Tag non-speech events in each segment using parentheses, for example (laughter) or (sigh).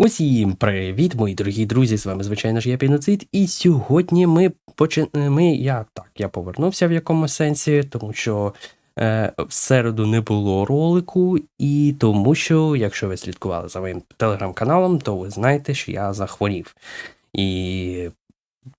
Усім привіт, мої дорогі друзі! З вами, звичайно ж, я Піноцид, і сьогодні ми почи... я так, я повернувся в якомусь сенсі, тому що е, в середу не було ролику, і тому що, якщо ви слідкували за моїм телеграм-каналом, то ви знаєте, що я захворів. І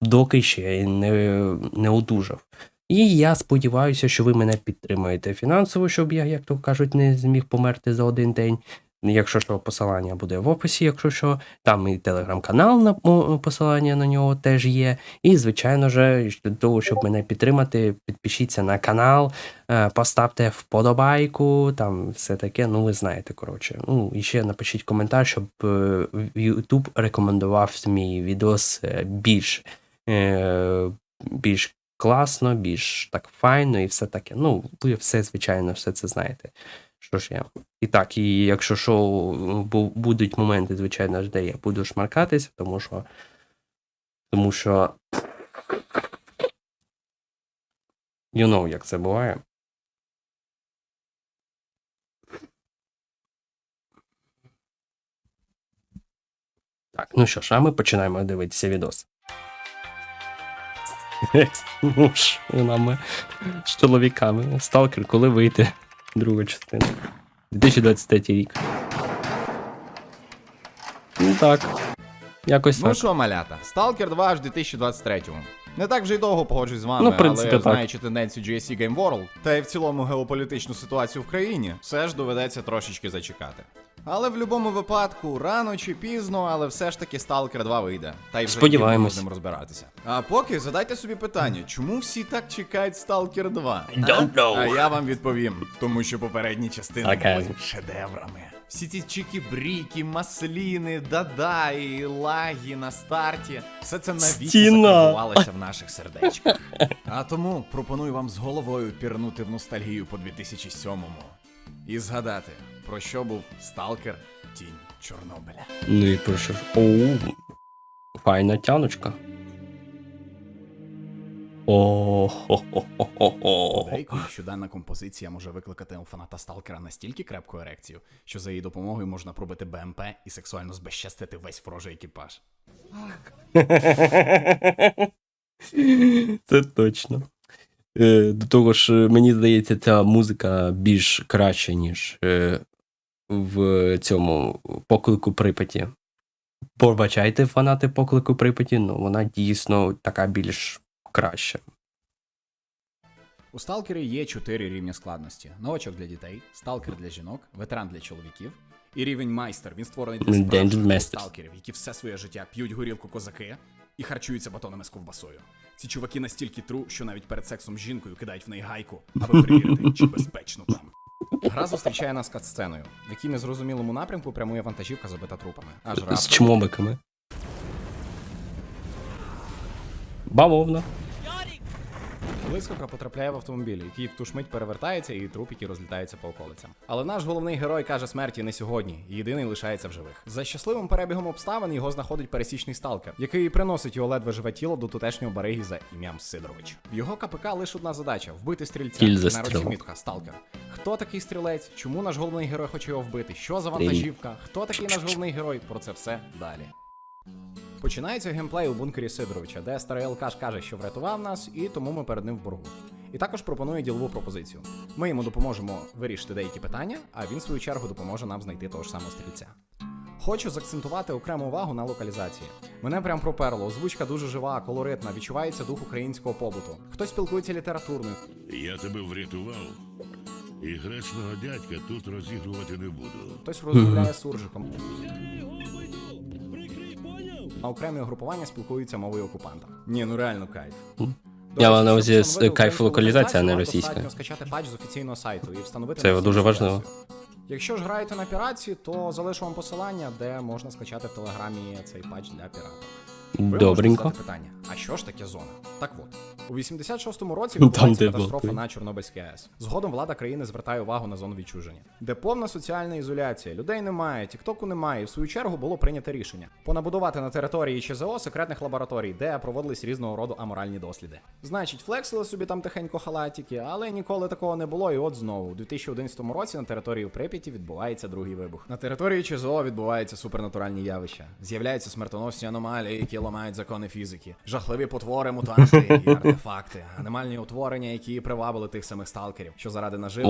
доки ще не, не одужав. І я сподіваюся, що ви мене підтримаєте фінансово, щоб я, як то кажуть, не зміг померти за один день. Якщо що, посилання буде в описі, якщо що, там і телеграм-канал на посилання на нього теж є. І, звичайно ж, для того, щоб мене підтримати, підпишіться на канал, е, поставте вподобайку, там все таке, ну ви знаєте, коротше. Ну, і ще напишіть коментар, щоб е, YouTube рекомендував мій відос е, більш, більш класно, більш так файно і все таке. Ну, ви все, звичайно, все це знаєте. Що ж я. І так, і якщо що, будуть моменти, звичайно ж, де я буду шмаркатися, тому що. Тому що. You know, як це буває. Так, ну що ж, а ми починаємо дивитися відос. (laughs) Ну нами з чоловіками. Сталкер, коли вийде друга частина. 2023 рік. Ну так. Якось Ну що, малята, Stalker 2 аж 2023-му. Не так вже й довго погоджуюсь з вами, Ну, в принципі, але так. знаючи тенденцію GSC Game World, та й в цілому геополітичну ситуацію в країні, все ж доведеться трошечки зачекати. Але в будь-якому випадку, рано чи пізно, але все ж таки Stalker 2 вийде. Та й вже Сподіваємось. будемо з ним розбиратися. А поки задайте собі питання, чому всі так чекають Stalker 2? I don't а? know. а я вам відповім, тому що попередні частини Окей. були шедеврами. Всі ці чики-бріки, масліни, дада і лаги на старті. Все це навіки Стіна. закарбувалося в наших сердечках. А тому пропоную вам з головою пірнути в ностальгію по 2007-му. І згадати, про що був Сталкер Тінь Чорнобиля. Ну і про що ж. Оу. Файна тяночка. О, хо хо хо хо хо Подейкують, що дана композиція може викликати у фаната Сталкера настільки крепку ерекцію, що за її допомогою можна пробити БМП і сексуально збезчестити весь ворожий екіпаж. (laughs) Це точно. Е, До того ж, е, мені здається, ця музика більш краща, ніж е, в цьому поклику Припаті. Пробачайте, фанати поклику Припаті, ну вона дійсно така більш краща. У сталкері є чотири рівня складності: новачок для дітей, сталкер для жінок, ветеран для чоловіків. І рівень майстер. Він створений для справжніх сталкерів, які все своє життя п'ють горілку козаки і харчуються батонами з ковбасою. Ці чуваки настільки тру, що навіть перед сексом з жінкою кидають в неї гайку, аби перевірити, чи (laughs) безпечно там. Гра зустрічає нас катсценою, в якій незрозумілому напрямку прямує вантажівка, забита трупами. Аж З раптом чмобиками. Бавовна. Блискавка потрапляє в автомобіль, який в ту ж мить перевертається, і трупіки розлітаються по околицям. Але наш головний герой каже смерті не сьогодні, єдиний лишається в живих. За щасливим перебігом обставин його знаходить пересічний сталкер, який приносить його ледве живе тіло до тутешнього бариги за ім'ям Сидорович. В його КПК лише одна задача вбити стрільця. На руці мітка сталкер. Хто такий стрілець? Чому наш головний герой хоче його вбити? Що за вантажівка? Хто такий наш головний герой? Про це все далі. Починається геймплей у бункері Сидоровича, де старий алкаш каже, що врятував нас, і тому ми перед ним в боргу. І також пропонує ділову пропозицію. Ми йому допоможемо вирішити деякі питання, а він, в свою чергу, допоможе нам знайти того ж самого стрільця. Хочу заакцентувати окрему увагу на локалізації. Мене прям проперло. Озвучка дуже жива, колоритна, відчувається дух українського побуту. Хтось спілкується літературною, Я тебе врятував. І гречного дядька тут розігрувати не буду. хтось розмовляє суржиком. А окремі угрупування спілкуються мовою окупанта. Ні, ну реально кайф. Я мав на увазі кайф локалізація, а не російська. Скачати патч з офіційного сайту і встановити Це дуже важливо. Якщо ж граєте на піраці, то залишу вам посилання, де можна скачати в телеграмі цей патч для піратів. Ви Добренько. можете задати питання, а що ж таке зона? Так от, у 86-му році Там, відбувається де катастрофа на Чорнобильській АЕС. Згодом влада країни звертає увагу на зону відчуження, де повна соціальна ізоляція, людей немає, тіктоку немає, і в свою чергу було прийнято рішення понабудувати на території ЧЗО секретних лабораторій, де проводились різного роду аморальні досліди. Значить, флексили собі там тихенько халатики, але ніколи такого не було. І от знову, у 2011 році на території Прип'яті відбувається другий вибух. На території ЧЗО відбуваються супернатуральні явища. З'являються смертоносні аномалії, які ламають закони фізики, жахливі потвори, мутанти і (laughs) артефакти, аномальні утворення, які привабили тих самих сталкерів, що заради наживу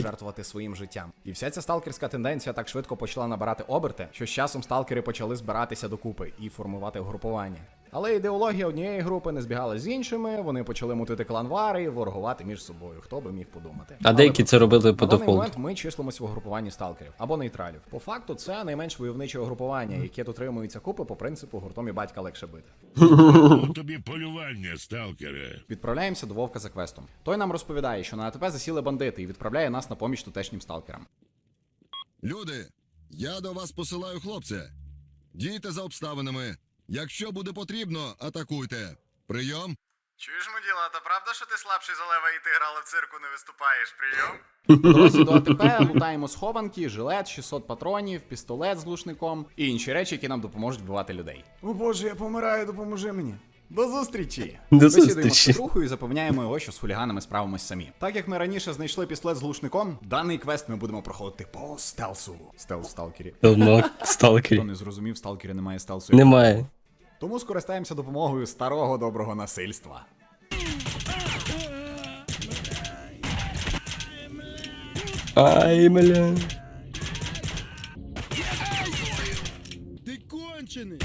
жертвувати своїм життям. І вся ця сталкерська тенденція так швидко почала набирати оберти, що з часом сталкери почали збиратися докупи і формувати угрупування. Але ідеологія однієї групи не збігала з іншими, вони почали мутити кланвари і ворогувати між собою. Хто би міг подумати? А деякі це робили по даний дефолту. момент ми числимося в угрупуванні сталкерів або нейтралів. По факту, це найменш войовниче угрупування, яке дотримується купи по принципу гуртом і батька легше бити. Тобі полювання, сталкере. Відправляємося до Вовка за квестом. Той нам розповідає, що на АТП засіли бандити і відправляє нас на поміч тутешнім сталкерам. Люди, я до вас посилаю хлопця. Дійте за обставинами. Якщо буде потрібно, атакуйте. Прийом. Чуєш, муділа, то правда, що ти слабший за лева і ти грала в цирку, не виступаєш? Прийом? Дорозі до АТП лутаємо схованки, жилет, 600 патронів, пістолет з глушником і інші речі, які нам допоможуть вбивати людей. О боже, я помираю, допоможи мені. До зустрічі! До Бесідуємо з зустрічі. Петрухою і запевняємо його, що з хуліганами справимось самі. Так як ми раніше знайшли пістолет з глушником, даний квест ми будемо проходити по стелсу. Стелс в сталкері. Хто не зрозумів, сталкері немає стелсу. Немає. Тому скористаємося допомогою старого доброго насильства. Ай, бля. Ти кончений.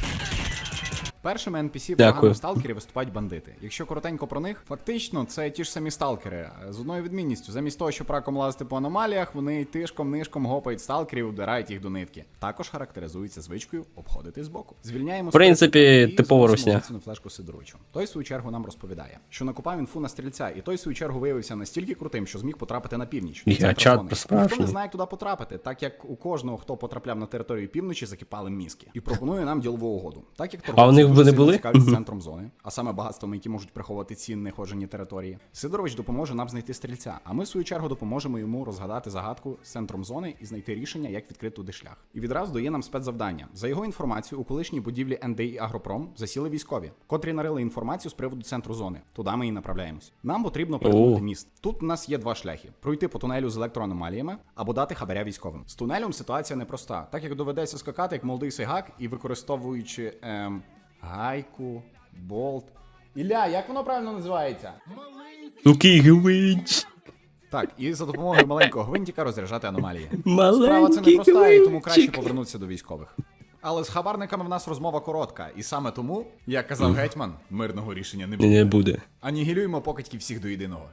Першими NPC поганому сталкері виступають бандити. Якщо коротенько про них, фактично це ті ж самі сталкери. З одною відмінністю, замість того, щоб раком лазити по аномаліях, вони тишком нишком гопають сталкерів, вдирають їх до нитки. Також характеризуються звичкою обходити збоку. Звільняємо В принципі, типова русня. цю флешку Сидоровичу. Той в свою чергу нам розповідає, що накопав інфу на стрільця, і той в свою чергу виявився настільки крутим, що зміг потрапити на північ. Я чат Ніхто не знає, як туди потрапити, так як у кожного, хто потрапляв на територію півночі, закипали мізки. І пропонує нам ділову угоду. Так як А вони сильно були? цікавляться центром зони, а саме багатствами, які можуть приховувати ці нехожені території. Сидорович допоможе нам знайти стрільця, а ми в свою чергу допоможемо йому розгадати загадку з центром зони і знайти рішення, як відкрити туди шлях. І відразу дає нам спецзавдання. За його інформацією, у колишній будівлі НДІ Агропром засіли військові, котрі нарили інформацію з приводу центру зони. Туди ми і направляємось. Нам потрібно перетнути міст. Тут у нас є два шляхи: пройти по тунелю з електроаномаліями або дати хабаря військовим. З тунелем ситуація непроста, так як доведеться скакати як молодий сейгак і використовуючи ем, гайку, болт. Ілля, як воно правильно називається? Який гвинч. Так, і за допомогою маленького гвинтика розряджати аномалії. Справа це Маленький непроста, і тому краще повернутися до військових. Але з хабарниками в нас розмова коротка, і саме тому, як казав гетьман, мирного рішення не буде. Не буде. Анігілюємо покидьків всіх до єдиного.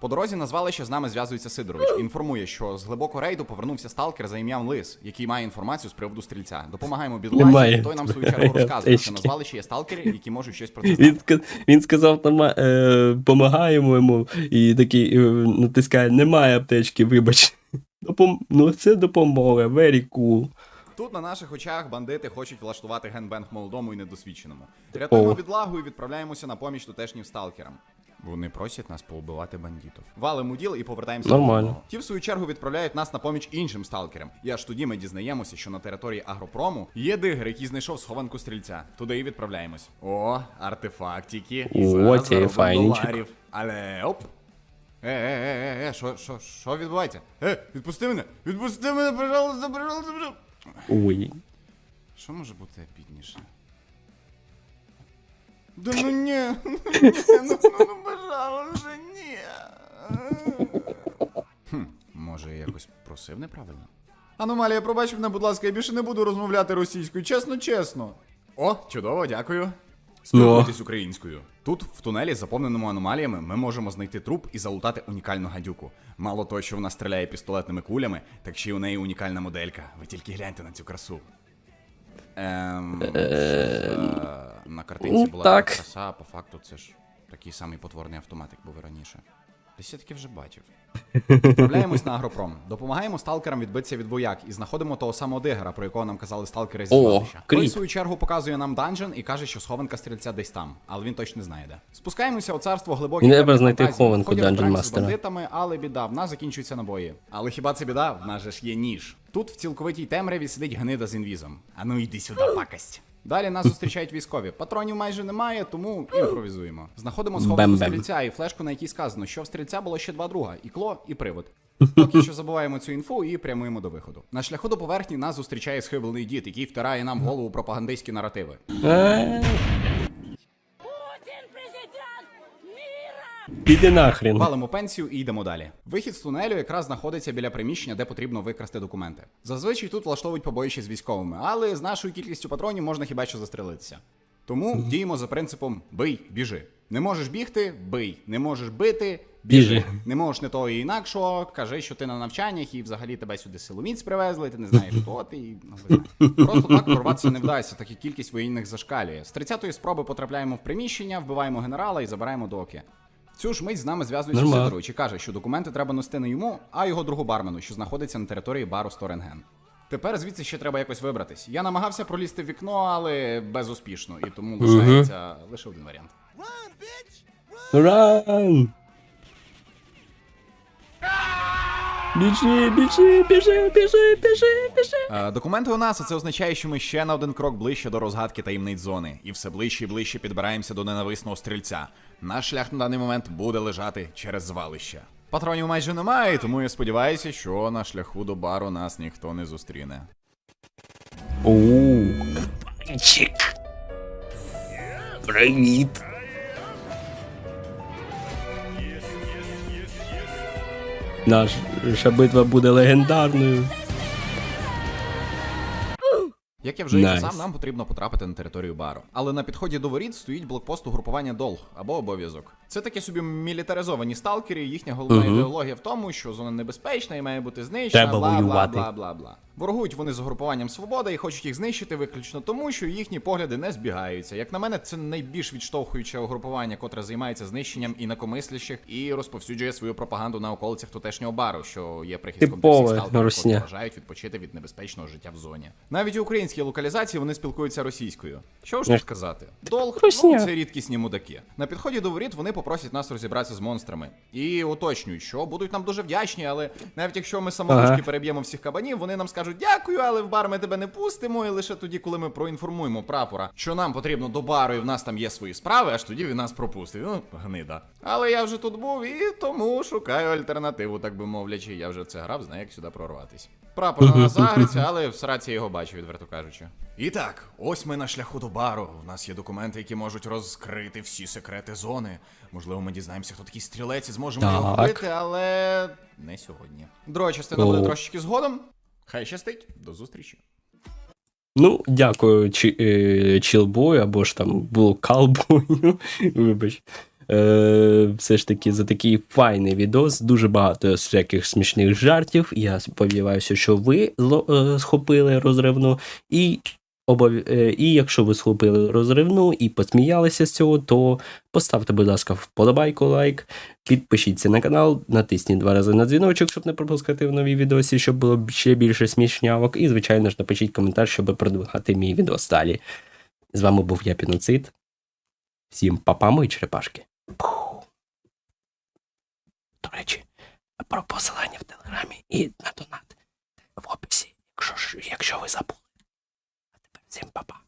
По дорозі на звалище з нами зв'язується Сидорович. Інформує, що з глибокого рейду повернувся сталкер за ім'ям Лис, який має інформацію з приводу стрільця. Допомагаємо бідолазі, Немає і той нам в свою чергу розказує, що аптечки. на звалищі є сталкери, які можуть щось про це знати. він сказав, «Нема- е, помагаємо йому, і такий е, натискає, немає аптечки, вибач. Допом... Ну, це допомога, very cool. Тут на наших очах бандити хочуть влаштувати генбенг молодому і недосвідченому. Рятуємо О. бідлагу і відправляємося на поміч тутешнім сталкерам. Вони просять нас поубивати бандитів. Валимо діл і повертаємося Нормально. додому. Ті, в свою чергу, відправляють нас на поміч іншим сталкерам. І аж тоді ми дізнаємося, що на території агропрому є дигр, який знайшов схованку стрільця. Туди і відправляємось. О, артефактики. О, це доларів. Але оп. Е, е, е, е, е, що, що, що відбувається? Е, відпусти мене! Відпусти мене, пожалуйста, пожалуйста, пожалуйста. Ой. Що може бути епідніше? Да ну ні, (laughs) ну ні, ну, ну, ну пожалуйста, ні. Хм, може, я якось просив неправильно? Аномалія, пробач мене, будь ласка, я більше не буду розмовляти російською, чесно, чесно. О, чудово, дякую. Спілкуйтесь українською. Тут, в тунелі, заповненому аномаліями, ми можемо знайти труп і залутати унікальну гадюку. Мало того, що вона стріляє пістолетними кулями, так ще й у неї унікальна моделька. Ви тільки гляньте на цю красу. Ем, е, на картинці ну, була так. краса, а по факту це ж такий самий потворний автомат, як був і раніше. Десь я таки вже бачив. Відправляємось на агропром. Допомагаємо сталкерам відбитися від вояк і знаходимо того самого дигера, про якого нам казали сталкери зі. Той, в свою чергу, показує нам данжен і каже, що схованка стрільця десь там, але він точно не знає де. Спускаємося у царство глибокі. Мені треба знайти хованку з бандитами, але біда, в нас закінчуються набої. Але хіба це біда? В нас же ж є ніж. Тут в цілковитій темряві сидить гнида з інвізом. А ну йди сюди, пакость. Далі нас зустрічають військові. Патронів майже немає, тому імпровізуємо. Знаходимо схованку стрільця і флешку, на якій сказано, що в стрільця було ще два друга ікло і привод. (laughs) Поки що забуваємо цю інфу і прямуємо до виходу. На шляху до поверхні нас зустрічає схиблений дід, який втирає нам в голову пропагандистські наративи. Піди нахрен. Валимо пенсію і йдемо далі. Вихід з тунелю якраз знаходиться біля приміщення, де потрібно викрасти документи. Зазвичай тут влаштовують побоїще з військовими, але з нашою кількістю патронів можна хіба що застрелитися. Тому діємо за принципом бий, біжи. Не можеш бігти, бий. Не можеш бити, біжи. Біжи. Не можеш не того і інакшого, кажи, що ти на навчаннях і взагалі тебе сюди силоміць привезли, ти не знаєш хто ти. І, ну. Просто так прорватися не вдасться, так і кількість воєнних зашкалює. З 30-ї спроби потрапляємо в приміщення, вбиваємо генерала і забираємо доки. Цю ж мить з нами зв'язується Нормально. Сидорович і каже, що документи треба нести не йому, а його другу бармену, що знаходиться на території бару Сторенген. Тепер звідси ще треба якось вибратись. Я намагався пролізти в вікно, але безуспішно, і тому лишається лише один варіант. Ран! Біжи, біжи, біжи, біжи, біжи, біжи. Е, документи у нас, а це означає, що ми ще на один крок ближче до розгадки таємниць зони, і все ближче і ближче підбираємося до ненависного стрільця. Наш шлях на даний момент буде лежати через звалище. Патронів майже немає, тому я сподіваюся, що на шляху до бару нас ніхто не зустріне. Оу. Привіт. Наша битва буде легендарною. Як я вже і nice. казав, нам потрібно потрапити на територію бару. Але на підході до воріт стоїть блокпост угрупування долг або обов'язок. Це такі собі мілітаризовані сталкери. Їхня головна Мгм. ідеологія в тому, що зона небезпечна і має бути знищена. Треба бла. Бла, бла, бла, бла. Ворогують вони з угрупуванням свобода і хочуть їх знищити виключно тому, що їхні погляди не збігаються. Як на мене, це найбільш відштовхуюче угрупування, котре займається знищенням інакомислящих і розповсюджує свою пропаганду на околицях тутешнього бару, що є прихистком для всіх сталкерів, росня. бажають відпочити від небезпечного життя в зоні. Навіть у українській локалізації вони спілкуються російською. Що ж тут сказати? Долг ну, це рідкісні мудаки. На підході до воріт вони попросять нас розібратися з монстрами і уточнюють, що будуть нам дуже вдячні, але навіть якщо ми самотужки Ага. переб'ємо всіх кабанів, вони нам скажуть дякую, але в бар ми тебе не пустимо. І лише тоді, коли ми проінформуємо прапора, що нам потрібно до бару, і в нас там є свої справи, аж тоді він нас пропустить. Ну, гнида. Але я вже тут був і тому шукаю альтернативу, так би мовлячи. Я вже це грав, знаю, як сюди прорватись. Прапор на нас загриться, але в сраці я його бачу, відверто кажучи. І так, ось ми на шляху до бару. У нас є документи, які можуть розкрити всі секрети зони. Можливо, ми дізнаємося, хто такий стрілець і зможемо його вбити, але не сьогодні. Друга частина буде трошечки згодом. Хай щастить, до зустрічі. Ну, дякую, е, чілбою, або ж там було калбою. (laughs) Вибач. Е, все ж таки за такий файний відос. Дуже багато всяких смішних жартів. Я сподіваюся, що ви е, схопили розривну. І, і якщо ви схопили розривну і посміялися з цього, то поставте, будь ласка, вподобайку, лайк, підпишіться на канал, натисніть два рази на дзвіночок, щоб не пропускати в нові відоси, щоб було ще більше смішнявок. І, звичайно ж, напишіть коментар, щоб продвигати мій відос далі. З вами був я Піноцид. Всім папа, мої черепашки. Пух. До речі, про посилання в телеграмі і на донат в описі, якщо, якщо ви забули. Всім па-па!